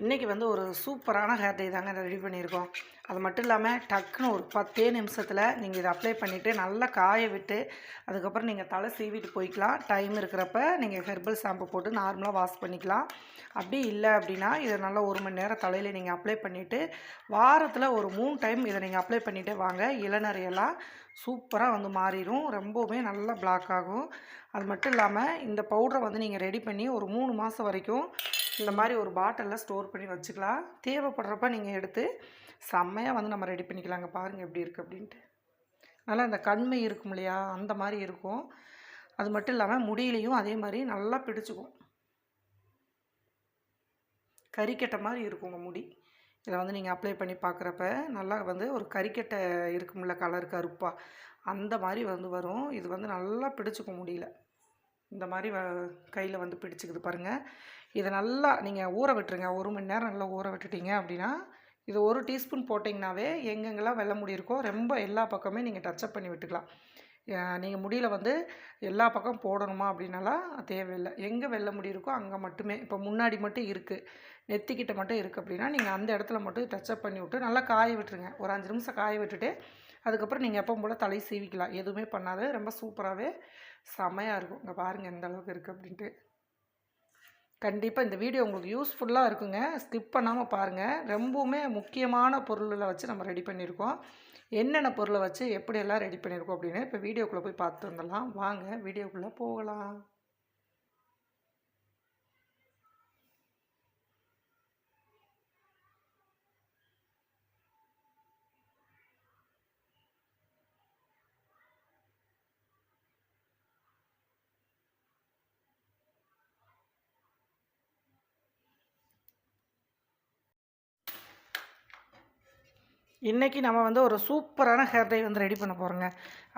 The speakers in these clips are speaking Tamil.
இன்றைக்கி வந்து ஒரு சூப்பரான ஹேர் டே தாங்க ரெடி பண்ணியிருக்கோம். அது மட்டும் இல்லாமல் டக்குன்னு ஒரு பத்தே நிமிஷத்தில் நீங்கள் இதை அப்ளை பண்ணிவிட்டு நல்லா காய விட்டு அதுக்கப்புறம் நீங்கள் தலை சீவிட்டு போய்க்கலாம். டைம் இருக்கிறப்ப நீங்கள் ஹெர்பல் ஷாம்பு போட்டு நார்மலாக வாஷ் பண்ணிக்கலாம். அப்படி இல்லை அப்படின்னா இதை நல்லா ஒரு மணி நேரம் தலையில் நீங்கள் அப்ளை பண்ணிவிட்டு வாரத்தில் ஒரு மூணு டைம் இதை நீங்கள் அப்ளை பண்ணிவிட்டு வாங்க. இளநறையெல்லாம் சூப்பராக வந்து மாறிடும் ரொம்பவுமே நல்லா பிளாக் ஆகும். அது மட்டும் இல்லாமல் இந்த பவுடரை வந்து நீங்கள் ரெடி பண்ணி ஒரு மூணு மாதம் வரைக்கும் இந்த மாதிரி ஒரு பாட்டிலில் ஸ்டோர் பண்ணி வச்சுக்கலாம். தேவைப்படுறப்ப நீங்கள் எடுத்து செம்மையாக வந்து நம்ம ரெடி பண்ணிக்கலாங்க. பாருங்கள் எப்படி இருக்குது அப்படின்ட்டு. நல்லா இந்த கண்மை இருக்கும் இல்லையா? அந்த மாதிரி இருக்கும். அது மட்டும் இல்லாமல் முடியிலையும் அதே மாதிரி நல்லா பிடிச்சிக்கும். கறிக்கட்டை மாதிரி இருக்குங்க முடி. இதை வந்து நீங்கள் அப்ளை பண்ணி பார்க்குறப்ப நல்லா வந்து ஒரு கறிக்கட்டை இருக்கும்ல கலர் கருப்பாக அந்த மாதிரி வந்து வரும். இது வந்து நல்லா பிடிச்சிக்கும் முடியல. இந்த மாதிரி வ கையில் வந்து பிடிச்சிக்குது பாருங்கள் இதை நல்லா நீங்கள் ஊற விட்டுருங்க. ஒரு மணி நேரம் நல்லா ஊற விட்டுட்டீங்க அப்படின்னா இது ஒரு டீஸ்பூன் போட்டிங்கனாவே எங்கெங்கெல்லாம் வெள்ளை முடி இருக்கோ ரொம்ப எல்லா பக்கமே நீங்கள் டச்சப் பண்ணி விட்டுக்கலாம். நீங்கள் முடியல வந்து எல்லா பக்கம் போடணுமா அப்படின்னாலாம் தேவையில்லை. எங்கே வெள்ளை முடி இருக்கோ அங்கே மட்டுமே. இப்போ முன்னாடி மட்டும் இருக்குது நெத்திக்கிட்ட மட்டும் இருக்குது அப்படின்னா நீங்கள் அந்த இடத்துல மட்டும் டச்சப் பண்ணி விட்டு நல்லா காய விட்டுருங்க. ஒரு அஞ்சு நிமிஷம் காய விட்டுட்டு அதுக்கப்புறம் நீங்கள் எப்போ போல் தலை சீவிக்கலாம். எதுவுமே பண்ணாது ரொம்ப சூப்பராகவே செமையாக இருக்கும். இங்கே பாருங்கள் எந்த அளவுக்கு இருக்குது அப்படின்ட்டு. கண்டிப்பாக இந்த வீடியோ உங்களுக்கு யூஸ்ஃபுல்லாக இருக்குங்க. ஸ்கிப் பண்ணாமல் பாருங்கள் ரொம்பவுமே முக்கியமான பொருளில் வச்சு நம்ம ரெடி பண்ணியிருக்கோம். என்னென்ன பொருளை வச்சு எப்படியெல்லாம் ரெடி பண்ணியிருக்கோம் அப்படின்னு இப்போ வீடியோக்குள்ளே போய் பார்த்து வந்துடலாம். வாங்க வீடியோக்குள்ளே போகலாம். இன்றைக்கி நம்ம வந்து ஒரு சூப்பரான ஹேர் டை வந்து ரெடி பண்ண போகிறோங்க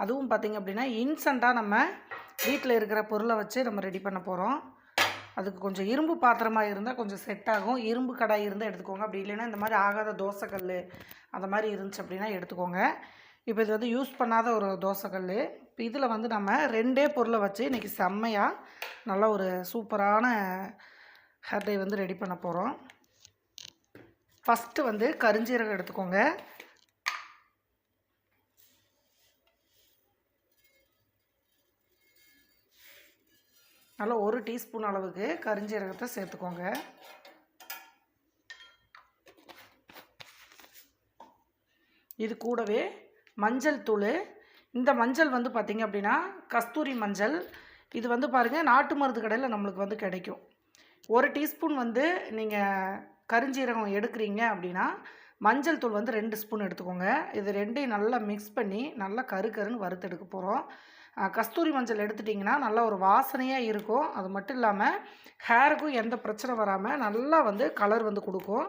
அதுவும் பார்த்திங்க அப்படின்னா இன்ஸ்டண்ட்டாக நம்ம வீட்டில் இருக்கிற பொருளை வச்சு நம்ம ரெடி பண்ண போகிறோம் அதுக்கு கொஞ்சம் இரும்பு பாத்திரமாக இருந்தால் கொஞ்சம் செட் ஆகும். இரும்பு கடாய் இருந்தால் எடுத்துக்கோங்க. அப்படி இல்லைன்னா இந்த மாதிரி ஆகாத தோசைக்கல் அந்த மாதிரி இருந்துச்சு அப்படின்னா எடுத்துக்கோங்க. இப்போ இது வந்து யூஸ் பண்ணாத ஒரு தோசைக்கல். இப்போ இதில் வந்து நம்ம ரெண்டே பொருளை வச்சு இன்றைக்கி செம்மையாக நல்ல ஒரு சூப்பரான ஹேர் டை வந்து ரெடி பண்ண போகிறோம் ஃபஸ்ட்டு வந்து கருஞ்சீரகம் எடுத்துக்கோங்க. நல்லா ஒரு டீஸ்பூன் அளவுக்கு கருஞ்சீரகத்தை சேர்த்துக்கோங்க. இது கூடவே மஞ்சள் தூள். இந்த மஞ்சள் வந்து பார்த்திங்க அப்படின்னா கஸ்தூரி மஞ்சள். இது வந்து பாருங்கள் நாட்டு மருந்து கடையில் நம்மளுக்கு வந்து கிடைக்கும். ஒரு டீஸ்பூன் வந்து நீங்கள் கரிஞ்சீரகம் எடுக்கிறீங்க அப்படின்னா மஞ்சள் தூள் வந்து ரெண்டு ஸ்பூன் எடுத்துக்கோங்க. இது ரெண்டையும் நல்லா மிக்ஸ் பண்ணி நல்லா கரு கருன்னு வறுத்து போகிறோம் கஸ்தூரி மஞ்சள் எடுத்துட்டிங்கன்னா நல்லா ஒரு வாசனையாக இருக்கும். அது மட்டும் இல்லாமல் ஹேருக்கும் எந்த பிரச்சனை வராமல் நல்லா வந்து கலர் வந்து கொடுக்கும்.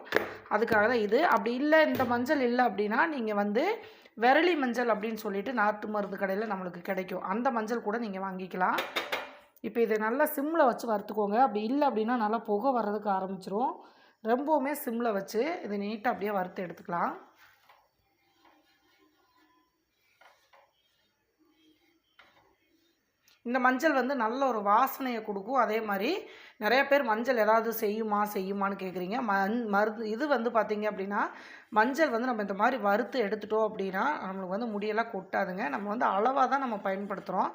அதுக்காக தான் இது. அப்படி இல்லை இந்த மஞ்சள் இல்லை அப்படின்னா நீங்கள் வந்து விரலி மஞ்சள் அப்படின்னு சொல்லிட்டு நாட்டு மருந்து கடையில் நம்மளுக்கு கிடைக்கும். அந்த மஞ்சள் கூட நீங்கள் வாங்கிக்கலாம். இப்போ இதை நல்லா சிம்மில் வச்சு வறுத்துக்கோங்க. அப்படி இல்லை அப்படின்னா நல்லா புகை வர்றதுக்கு ஆரம்பிச்சிரும். ரொம்பவுமே சிம்மில் வச்சு இதை நீட்டாக அப்படியே வறுத்து எடுத்துக்கலாம். இந்த மஞ்சள் வந்து நல்ல ஒரு வாசனையை கொடுக்கும். அதே மாதிரி நிறைய பேர் மஞ்சள் ஏதாவது செய்யுமா செய்யுமான்னு கேட்குறீங்க மண் மருந்து இது வந்து பார்த்திங்க அப்படின்னா மஞ்சள் வந்து நம்ம இந்த மாதிரி வறுத்து எடுத்துட்டோம் அப்படின்னா நம்மளுக்கு வந்து முடியெல்லாம் கொட்டாதுங்க. நம்ம வந்து அளவாக தான் நம்ம பயன்படுத்துகிறோம்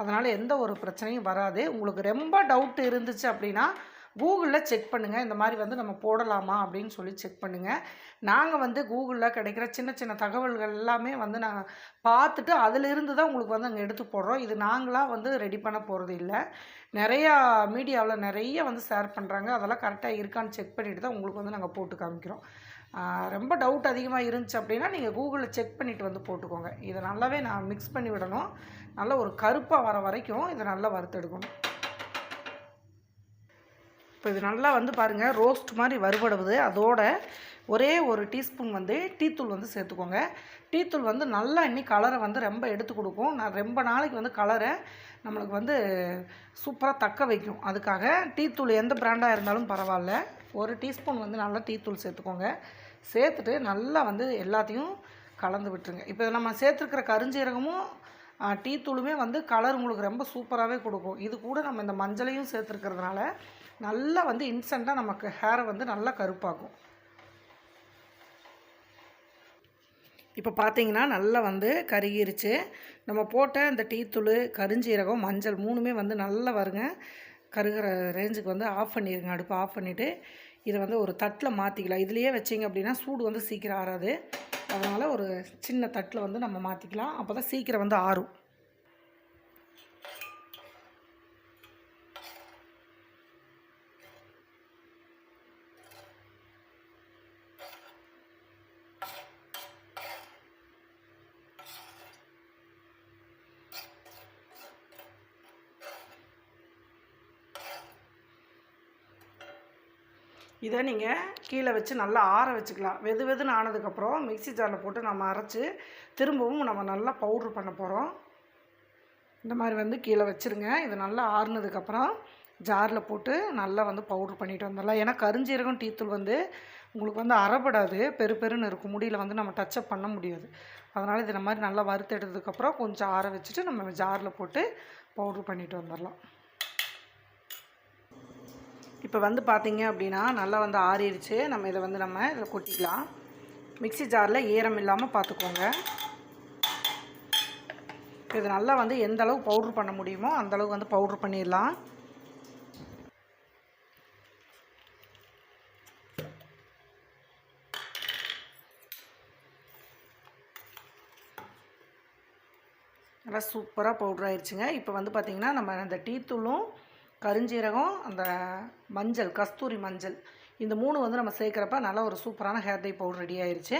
அதனால் எந்த ஒரு பிரச்சனையும் வராது. உங்களுக்கு ரொம்ப டவுட் இருந்துச்சு அப்படின்னா கூகுளில் செக் பண்ணுங்கள் இந்த மாதிரி வந்து நம்ம போடலாமா அப்படின்னு சொல்லி செக் பண்ணுங்கள் நாங்கள் வந்து கூகுளில் கிடைக்கிற சின்ன சின்ன தகவல்கள் எல்லாமே வந்து நாங்கள் பார்த்துட்டு அதிலிருந்து தான் உங்களுக்கு வந்து அங்கே எடுத்து போடுறோம். இது நாங்களாக வந்து ரெடி பண்ண போகிறது இல்லை. நிறையா மீடியாவில் நிறைய வந்து ஷேர் பண்ணுறாங்க அதெல்லாம் கரெக்டாக இருக்கான்னு செக் பண்ணிவிட்டு தான் உங்களுக்கு வந்து நாங்கள் போட்டு காமிக்கிறோம். ரொம்ப டவுட் அதிகமாக இருந்துச்சு அப்படின்னா நீங்கள் கூகுளில் செக் பண்ணிவிட்டு வந்து போட்டுக்கோங்க. இதை நல்லாவே நான் மிக்ஸ் பண்ணி விடணும். நல்ல ஒரு கருப்பாக வர வரைக்கும் இதை நல்லா வறுத்தெடுக்கணும் இப்போ இது நல்லா வந்து பாருங்கள் ரோஸ்ட் மாதிரி வறுபடுவது. அதோட ஒரே ஒரு டீஸ்பூன் வந்து டீத்தூள் வந்து சேர்த்துக்கோங்க. டீத்தூள் வந்து நல்லா இன்னி கலரை வந்து ரொம்ப எடுத்து கொடுக்கும். நான் ரொம்ப நாளைக்கு வந்து கலரை நம்மளுக்கு வந்து சூப்பராக தக்க வைக்கும். அதுக்காக டீத்தூள் எந்த பிராண்டாக இருந்தாலும் பரவாயில்ல. ஒரு டீஸ்பூன் வந்து நல்லா டீத்தூள் சேர்த்துக்கோங்க. சேர்த்துட்டு நல்லா வந்து எல்லாத்தையும் கலந்து விட்டுருங்க. இப்போ நம்ம சேர்த்துருக்கிற கருஞ்சீரகமும் டீ தூளுமே வந்து கலர் உங்களுக்கு ரொம்ப சூப்பராகவே கொடுக்கும். இது கூட நம்ம இந்த மஞ்சளையும் சேர்த்துருக்கிறதுனால நல்லா வந்து இன்ஸ்டண்ட்டாக நமக்கு ஹேரை வந்து நல்லா கருப்பாகும். இப்போ பார்த்தீங்கன்னா நல்லா வந்து கருகிருச்சு. நம்ம போட்ட இந்த டீத்தூள் கருஞ்சீரகம் மஞ்சள் மூணுமே வந்து நல்லா வருங்க. கருகிற ரேஞ்சுக்கு வந்து ஆஃப் பண்ணிடுங்க அடுப்பு ஆஃப் பண்ணிவிட்டு இதை வந்து ஒரு தட்டில் மாற்றிக்கலாம் இதுலேயே வச்சிங்க அப்படின்னா சூடு வந்து சீக்கிரம் ஆறாது. அதனால் ஒரு சின்ன தட்டில் வந்து நம்ம மாற்றிக்கலாம் அப்போ தான் சீக்கிரம் வந்து ஆறும். இதை நீங்கள் கீழே வச்சு நல்லா ஆற வச்சுக்கலாம். வெது வெதுன்னு ஆனதுக்கப்புறம் மிக்ஸி ஜாரில் போட்டு நம்ம அரைச்சி திரும்பவும் நம்ம நல்லா பவுட்ரு பண்ண போகிறோம் இந்த மாதிரி வந்து கீழே வச்சுருங்க. இது நல்லா ஆறுனதுக்கப்புறம் ஜாரில் போட்டு நல்லா வந்து பவுட்ரு பண்ணிட்டு வந்துடலாம். ஏன்னா கருஞ்சீரகம் டீத்தூள் வந்து உங்களுக்கு வந்து அறப்படாது. பெரு பெருன்னு இருக்கும். முடியில் வந்து நம்ம டச்சப் பண்ண முடியாது. அதனால் இது மாதிரி நல்லா வறுத்து எடுத்ததுக்கப்புறம் கொஞ்சம் ஆற வச்சுட்டு நம்ம ஜாரில் போட்டு பவுட்ரு பண்ணிட்டு வந்துடலாம். இப்போ வந்து பார்த்தீங்க அப்படின்னா நல்லா வந்து ஆறிடுச்சு. நம்ம இதை வந்து நம்ம இதில் கொட்டிக்கலாம். மிக்ஸி ஜாரில் ஈரம் இல்லாமல் பார்த்துக்கோங்க. இது நல்லா வந்து எந்த அளவு பவுட்ரு பண்ண முடியுமோ அந்த அளவுக்கு வந்து பவுட்ரு பண்ணிடலாம். நல்லா சூப்பராக பவுட்ரு ஆயிடுச்சுங்க. இப்போ வந்து பார்த்திங்கன்னா நம்ம அந்த டீத்தூளும் கருஞ்சீரகம் அந்த மஞ்சள் கஸ்தூரி மஞ்சள். இந்த மூணு வந்து நம்ம சேர்க்குறப்ப நல்லா ஒரு சூப்பரான ஹேர் டை பவுடர் ரெடி ஆயிடுச்சு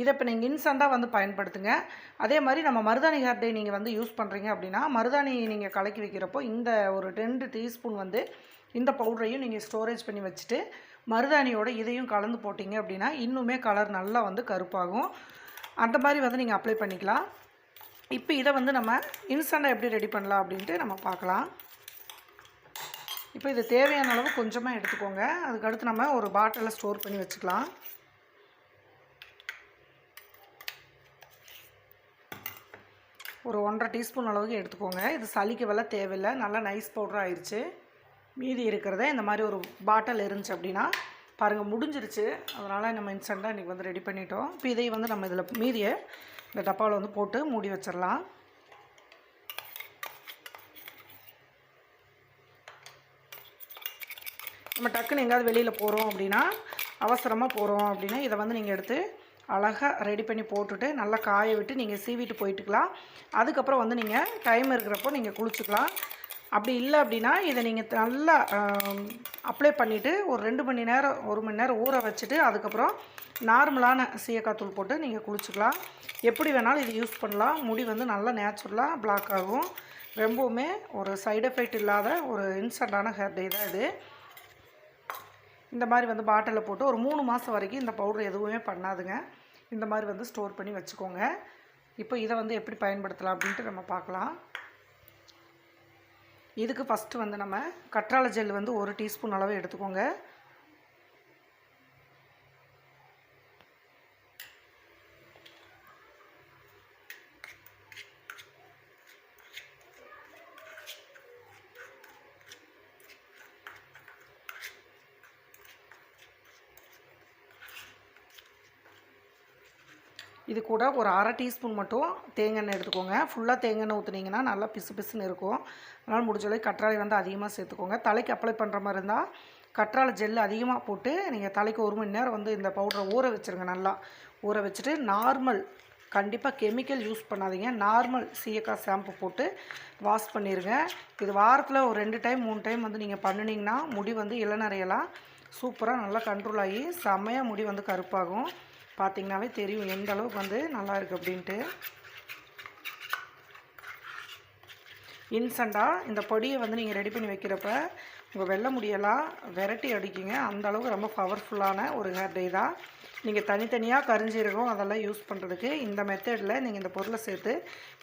இதை இப்போ நீங்கள் இன்ஸ்டண்ட்டாக வந்து பயன்படுத்துங்க. அதே மாதிரி நம்ம மருதாணி ஹேர் டை நீங்கள் வந்து யூஸ் பண்ணுறீங்க அப்படின்னா மருதாணி நீங்கள் கலக்கி வைக்கிறப்போ இந்த ஒரு ரெண்டு டீஸ்பூன் வந்து இந்த பவுடரையும் நீங்கள் ஸ்டோரேஜ் பண்ணி வச்சுட்டு மருதாணியோட இதையும் கலந்து போட்டிங்க அப்படின்னா இன்னுமே கலர் நல்லா வந்து கருப்பாகும். அந்த மாதிரி வந்து நீங்கள் அப்ளை பண்ணிக்கலாம். இப்போ இதை வந்து நம்ம இன்ஸ்டண்ட்டாக எப்படி ரெடி பண்ணலாம் அப்படின்ட்டு நம்ம பார்க்கலாம். இப்போ இது தேவையான அளவு கொஞ்சமாக எடுத்துக்கோங்க. அதுக்கடுத்து நம்ம ஒரு பாட்டிலில் ஸ்டோர் பண்ணி வச்சுக்கலாம். ஒரு ஒன்றரை டீஸ்பூன் அளவுக்கு எடுத்துக்கோங்க. இது சளிக்கு வெலை தேவையில்லை. நல்லா நைஸ் பவுடர் ஆயிடுச்சு மீதி இருக்கிறத இந்த மாதிரி ஒரு பாட்டில் இருந்துச்சு அப்படின்னா பாருங்கள் முடிஞ்சிருச்சு. அதனால் நம்ம இன்ஸ்டண்ட்டாக இன்றைக்கி வந்து ரெடி பண்ணிட்டோம். இப்போ இதை வந்து நம்ம இதில் மீதியை இந்த டப்பாவில் வந்து போட்டு மூடி வச்சிடலாம். நம்ம டக்குன்னு எங்கேயாவது வெளியில் போகிறோம் அப்படின்னா அவசரமாக போகிறோம் அப்படின்னா இதை வந்து நீங்கள் எடுத்து அழகாக ரெடி பண்ணி போட்டுட்டு நல்லா காய விட்டு நீங்கள் சீவிட்டு போயிட்டுக்கலாம். அதுக்கப்புறம் வந்து நீங்கள் டைம் இருக்கிறப்போ நீங்கள் குளிச்சுக்கலாம். அப்படி இல்லை அப்படின்னா இதை நீங்கள் நல்லா அப்ளை பண்ணிவிட்டு ஒரு ரெண்டு மணி நேரம் ஒரு மணி நேரம் ஊற வச்சுட்டு அதுக்கப்புறம் நார்மலான சீயக்காத்தூள் போட்டு நீங்கள் குளிச்சுக்கலாம். எப்படி வேணாலும் இது யூஸ் பண்ணலாம். முடி வந்து நல்லா நேச்சுரலாக பிளாக் ஆகும். ரொம்பவுமே ஒரு சைடு எஃபெக்ட் இல்லாத ஒரு இன்ஸ்டண்ட்டான ஹேர் டே தான் இது. இந்த மாதிரி வந்து பாட்டிலில் போட்டு ஒரு மூணு மாதம் வரைக்கும் இந்த பவுடர் எதுவுமே பண்ணாதுங்க. இந்த மாதிரி வந்து ஸ்டோர் பண்ணி வச்சுக்கோங்க. இப்போ இதை வந்து எப்படி பயன்படுத்தலாம் அப்படின்ட்டு நம்ம பார்க்கலாம். இதுக்கு ஃபஸ்ட்டு வந்து நம்ம கற்றாழை ஜெல் வந்து ஒரு டீஸ்பூன் அளவு எடுத்துக்கோங்க. இது கூட ஒரு அரை டீஸ்பூன் மட்டும் தேங்காய் எடுத்துக்கோங்க. ஃபுல்லாக தேங்காய் ஊற்றுனீங்கன்னா நல்லா பிசு பிசுன்னு இருக்கும். அதனால் முடிஞ்சளவுக்கு கற்றாழை வந்து அதிகமாக சேர்த்துக்கோங்க. தலைக்கு அப்ளை பண்ணுற மாதிரி இருந்தால் கற்றாழை ஜெல் அதிகமாக போட்டு நீங்கள் தலைக்கு ஒரு மணி நேரம் வந்து இந்த பவுடரை ஊற வச்சுருங்க நல்லா. ஊற வச்சுட்டு நார்மல் கண்டிப்பாக கெமிக்கல் யூஸ் பண்ணாதீங்க. நார்மல் சீயக்காய் ஷாம்பு போட்டு வாஷ் பண்ணிடுங்க இது வாரத்தில் ஒரு ரெண்டு டைம் மூணு டைம் வந்து நீங்கள் பண்ணினீங்கன்னா முடி வந்து இளநறையெல்லாம் சூப்பராக நல்லா கண்ட்ரோல் ஆகி செம்மையாக முடி வந்து கருப்பாகும். பார்த்திங்கனாவே தெரியும் எந்த அளவுக்கு வந்து நல்லா இருக்குது அப்படின்ட்டு. இன்ஸ்டண்ட்டாக இந்த பொடியை வந்து நீங்கள் ரெடி பண்ணி வைக்கிறப்ப உங்கள் வெள்ளை முடியெல்லாம் விரட்டி அடிக்குங்க. அந்த அளவுக்கு ரொம்ப பவர்ஃபுல்லான ஒரு ஹேர் டே தான். நீங்கள் தனித்தனியாக கரிஞ்சீரகம் அதெல்லாம் யூஸ் பண்ணுறதுக்கு இந்த மெத்தடில் நீங்கள் இந்த பொருளை சேர்த்து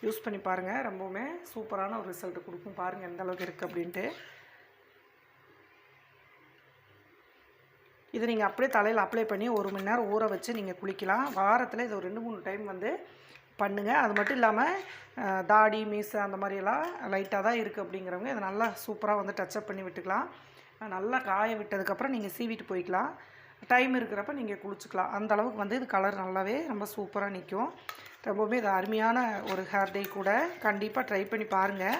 யூஸ் பண்ணி பாருங்கள் ரொம்பவுமே சூப்பரான ஒரு ரிசல்ட் கொடுக்கும். பாருங்கள் எந்த அளவுக்கு இருக்குது அப்படின்ட்டு. இதை நீங்கள் அப்படியே தலையில் அப்ளை பண்ணி ஒரு மணி நேரம் ஊற வச்சு நீங்கள் குளிக்கலாம். வாரத்தில் இது ஒரு ரெண்டு மூணு டைம் வந்து பண்ணுங்கள் அது மட்டும் இல்லாமல் தாடி மீசை அந்த மாதிரியெல்லாம் லைட்டாக தான் இருக்குது அப்படிங்கிறவங்க இதை நல்லா சூப்பராக வந்து டச்சப் பண்ணி விட்டுக்கலாம். நல்லா காய விட்டதுக்கப்புறம் நீங்கள் சீவிட்டு போய்க்கலாம். டைம் இருக்கிறப்ப நீங்கள் குளிச்சுக்கலாம். அந்த அளவுக்கு வந்து இது கலர் நல்லாவே ரொம்ப சூப்பராக நிற்கும் ரொம்பவுமே இது அருமையான ஒரு ஹேர் டே கூட கண்டிப்பாக ட்ரை பண்ணி பாருங்கள்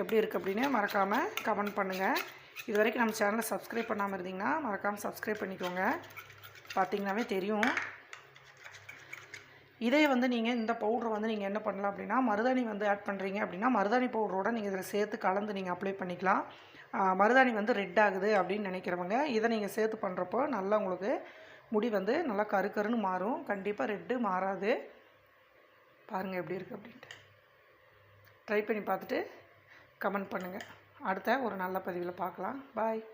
எப்படி இருக்குது அப்படின்னு மறக்காமல் கமெண்ட் பண்ணுங்கள் இது வரைக்கும் நம்ம சேனலை சப்ஸ்கிரைப் பண்ணாமல் இருந்தீங்கன்னா மறக்காமல் சப்ஸ்கிரைப் பண்ணிக்கோங்க. பார்த்தீங்கன்னாவே தெரியும். இதே வந்து நீங்கள் இந்த பவுட்ரு வந்து நீங்கள் என்ன பண்ணலாம் அப்படின்னா மருதாணி வந்து ஆட் பண்ணுறீங்க அப்படின்னா மருதாணி பவுடரோட நீங்கள் இதில் சேர்த்து கலந்து நீங்கள் அப்ளை பண்ணிக்கலாம். மருதாணி வந்து ரெட் ஆகுது அப்படின்னு நினைக்கிறவங்க இதை நீங்கள் சேர்த்து பண்ணுறப்போ நல்லா உங்களுக்கு முடி வந்து நல்லா கரு கருன்னு மாறும். கண்டிப்பாக ரெட்டு மாறாது. பாருங்கள் எப்படி இருக்குது அப்படின்ட்டு. ட்ரை பண்ணி பார்த்துட்டு கமெண்ட் பண்ணுங்கள் அடுத்த ஒரு நல்ல பதிவில் பார்க்கலாம். பாய்.